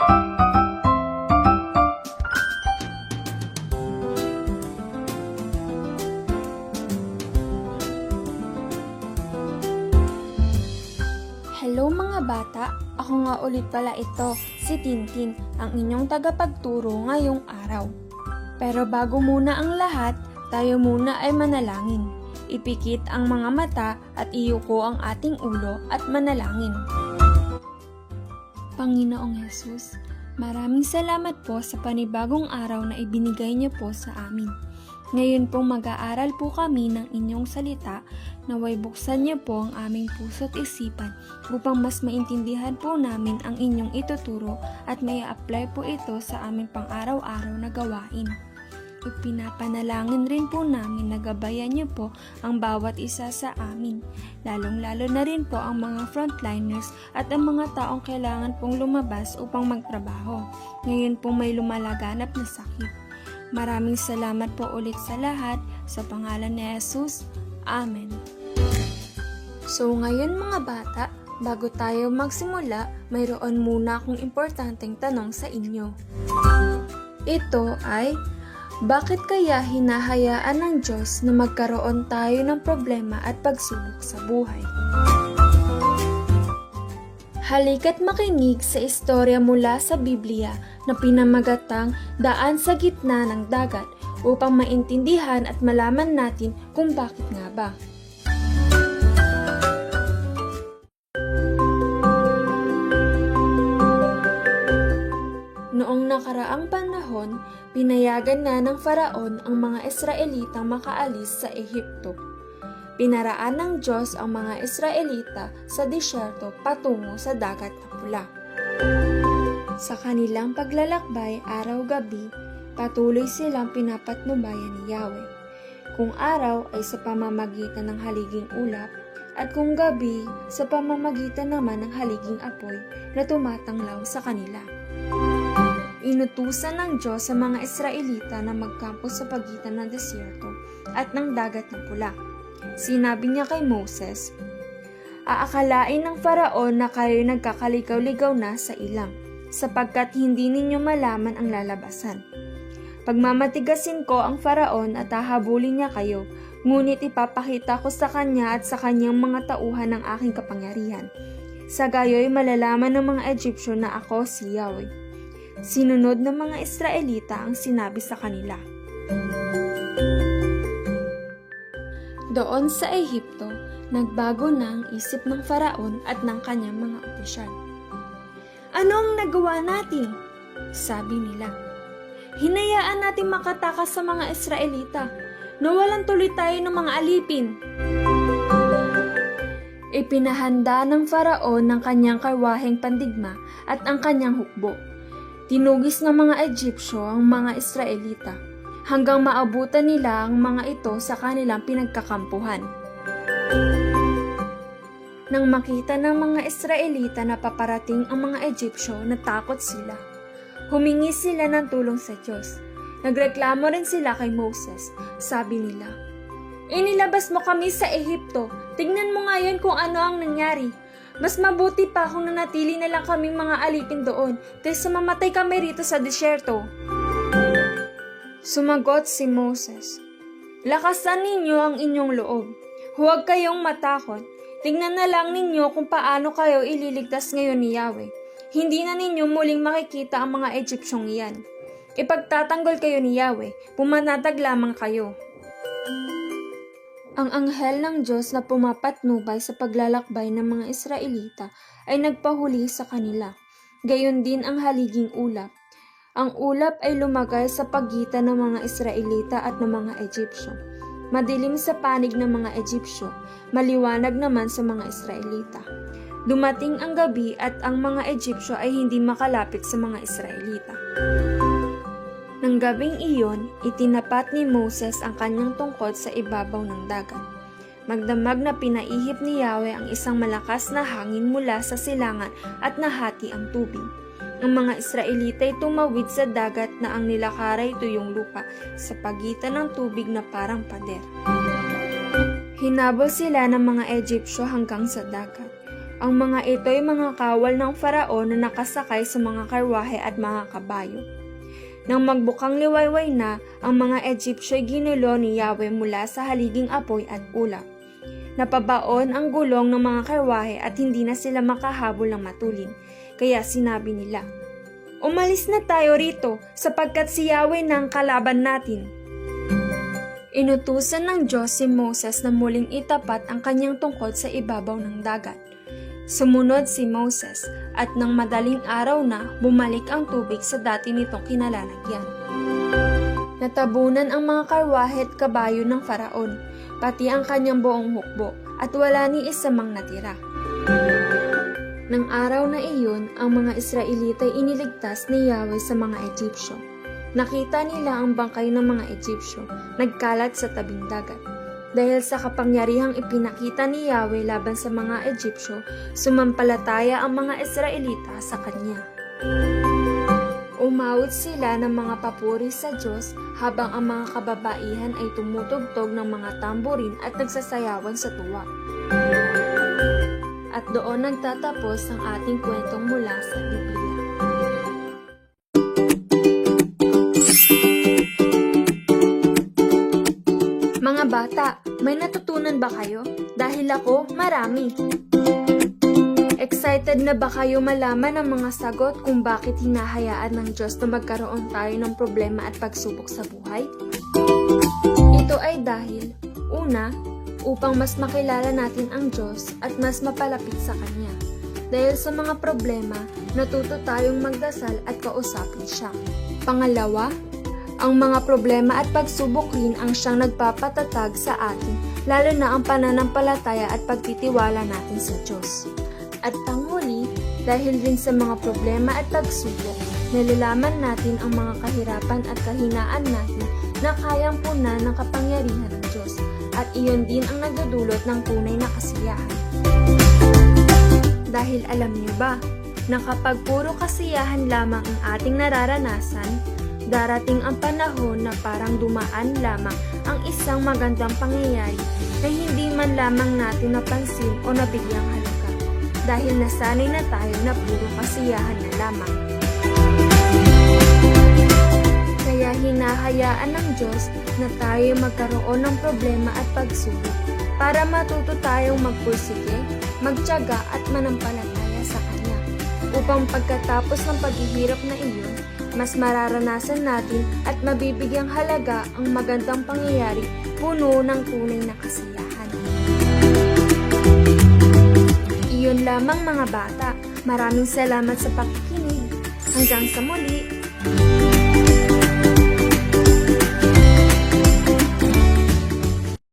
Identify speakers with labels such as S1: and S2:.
S1: Hello mga bata, ako nga ulit pala ito, si Tintin, ang inyong tagapagturo ngayong araw. Pero bago muna ang lahat, tayo muna ay manalangin. Ipikit ang mga mata at iyuko ang ating ulo at manalangin. Panginoong Yesus, maraming salamat po sa panibagong araw na ibinigay niyo po sa amin. Ngayon pong mag-aaral po kami ng inyong salita, naway buksan niyo po ang aming puso't isipan upang mas maintindihan po namin ang inyong ituturo at may apply po ito sa aming pang-araw-araw na gawain. Ipinapanalangin rin po namin na gabayan niyo po ang bawat isa sa amin, lalong-lalo na rin po ang mga frontliners at ang mga taong kailangan pong lumabas upang magtrabaho. Ngayon po may lumalaganap na sakit. Maraming salamat po ulit sa lahat. Sa pangalan ni Jesus. Amen. So ngayon mga bata, bago tayo magsimula, mayroon muna akong importanteng tanong sa inyo. Ito ay, bakit kaya hinahayaan ng Diyos na magkaroon tayo ng problema at pagsubok sa buhay? Halika't makinig sa istorya mula sa Biblia na pinamagatang Daan sa Gitna ng Dagat upang maintindihan at malaman natin kung bakit nga ba. Noong nakaraang panahon, pinayagan na ng faraon ang mga Israelitang makaalis sa Ehipto. Pinaraan ng Diyos ang mga Israelita sa disyerto patungo sa dagat na pula. Sa kanilang paglalakbay araw-gabi, patuloy silang pinapatnubayan ni Yahweh. Kung araw ay sa pamamagitan ng haliging ulap, at kung gabi sa pamamagitan naman ng haliging apoy na tumatanglaw sa kanila. Inutusan ng Diyos sa mga Israelita na magkampo sa pagitan ng desierto at ng dagat ng pula. Sinabi niya kay Moses, Aakalain ng faraon na kayo nagkakaligaw-ligaw na sa ilang, sapagkat hindi ninyo malaman ang lalabasan. Pagmamatigasin ko ang faraon at hahabulin niya kayo, ngunit ipapakita ko sa kanya at sa kanyang mga tauhan ng aking kapangyarihan. Sa gayo'y malalaman ng mga Egyptyo na ako si Yahweh. Sinunod ng mga Israelita ang sinabi sa kanila. Doon sa Ehipto, nagbago na ang isip ng faraon at ng kanyang mga opisyal. Ano ang nagawa natin? Sabi nila. Hinayaan natin makatakas sa mga Israelita. Nawalan tuloy tayo ng mga alipin. Ipinahanda ng faraon ng kanyang karwaheng pandigma at ang kanyang hukbo. Tinugis ng mga Egyptyo ang mga Israelita hanggang maabutan nila ang mga ito sa kanilang pinagkakampuhan. Nang makita ng mga Israelita na paparating ang mga Egyptyo, natakot sila. Humingi sila ng tulong sa Diyos. Nagreklamo rin sila kay Moses. Sabi nila, Inilabas mo kami sa Ehipto. Tingnan mo ngayon kung ano ang nangyari. Mas mabuti pa kung nanatili na lang kaming mga alipin doon kaysa mamatay kami rito sa disyerto. Sumagot si Moses, Lakasan ninyo ang inyong loob. Huwag kayong matakot. Tingnan na lang ninyo kung paano kayo ililigtas ngayon ni Yahweh. Hindi na ninyo muling makikita ang mga Egyptyong iyan. Ipagtatanggol kayo ni Yahweh, pumanatag lamang kayo. Ang anghel ng Diyos na pumapatnubay sa paglalakbay ng mga Israelita ay nagpahuli sa kanila. Gayon din ang haliging ulap. Ang ulap ay lumagay sa pagitan ng mga Israelita at ng mga Egyptyo. Madilim sa panig ng mga Egyptyo, maliwanag naman sa mga Israelita. Dumating ang gabi at ang mga Egyptyo ay hindi makalapit sa mga Israelita. Nang gabing iyon, itinapat ni Moses ang kanyang tungkod sa ibabaw ng dagat. Magdamag na pinaihip ni Yahweh ang isang malakas na hangin mula sa silangan at nahati ang tubig. Ang mga Israelita ay tumawid sa dagat na ang nilakaray tuyong lupa sa pagitan ng tubig na parang pader. Hinabol sila ng mga Egyptyo hanggang sa dagat. Ang mga ito ay mga kawal ng faraon na nakasakay sa mga karwahe at mga kabayo. Nang magbukang liwayway na, ang mga Egyptyo ay ginulo ni Yahweh mula sa haliging apoy at ulap. Napabaon ang gulong ng mga karwahe at hindi na sila makahabol ng matulin. Kaya sinabi nila, Umalis na tayo rito sapagkat si Yahweh na ang kalaban natin. Inutusan ng Diyos si Moses na muling itapat ang kanyang tungkod sa ibabaw ng dagat. Sumunod si Moses at nang madaling araw na bumalik ang tubig sa dati nitong kinalalagyan. Natabunan ang mga karwahe at kabayo ng faraon, pati ang kanyang buong hukbo, at wala ni isa mang natira. Nang araw na iyon, ang mga Israelita ay iniligtas ni Yahweh sa mga Egyptyo. Nakita nila ang bangkay ng mga Egyptyo, nagkalat sa tabing dagat. Dahil sa kapangyarihang ipinakita ni Yahweh laban sa mga Egyptyo, sumampalataya ang mga Israelita sa Kanya. Umawit sila ng mga papuri sa Diyos habang ang mga kababaihan ay tumutugtog ng mga tamborin at nagsasayawan sa tuwa. At doon nagtatapos ang ating kwentong mula sa Biblia. Mga bata, may natutunan ba kayo? Dahil ako, marami. Excited na ba kayo malaman ang mga sagot kung bakit hinahayaan ng Diyos na magkaroon tayo ng problema at pagsubok sa buhay? Ito ay dahil, una, upang mas makilala natin ang Diyos at mas mapalapit sa Kanya. Dahil sa mga problema, natuto tayong magdasal at kausapin siya. Pangalawa, ang mga problema at pagsubok rin ang siyang nagpapatatag sa atin, lalo na ang pananampalataya at pagtitiwala natin sa Diyos. At panghuli, dahil din sa mga problema at pagsubok, nalalaman natin ang mga kahirapan at kahinaan natin na kayang puna ng kapangyarihan ng Diyos. At iyon din ang nagdudulot ng tunay na kasiyahan. Dahil alam niyo ba, na kapag puro kasiyahan lamang ang ating nararanasan, darating ang panahon na parang dumaan lamang ang isang magandang pangyayari na hindi man lamang natin napansin o nabigyang halaga dahil nasanay na tayo na puro kasiyahan na lamang. Kaya hinahayaan ng Diyos na tayo magkaroon ng problema at pagsubok para matuto tayong magpursige, magtyaga at manampalataya sa Kanya upang pagkatapos ng paghihirap na iyon, mas mararanasan natin at mabibigyang halaga ang magandang pangyayari puno ng tunay na kasiyahan. Iyon lamang mga bata. Maraming salamat sa pakikinig. Hanggang sa muli.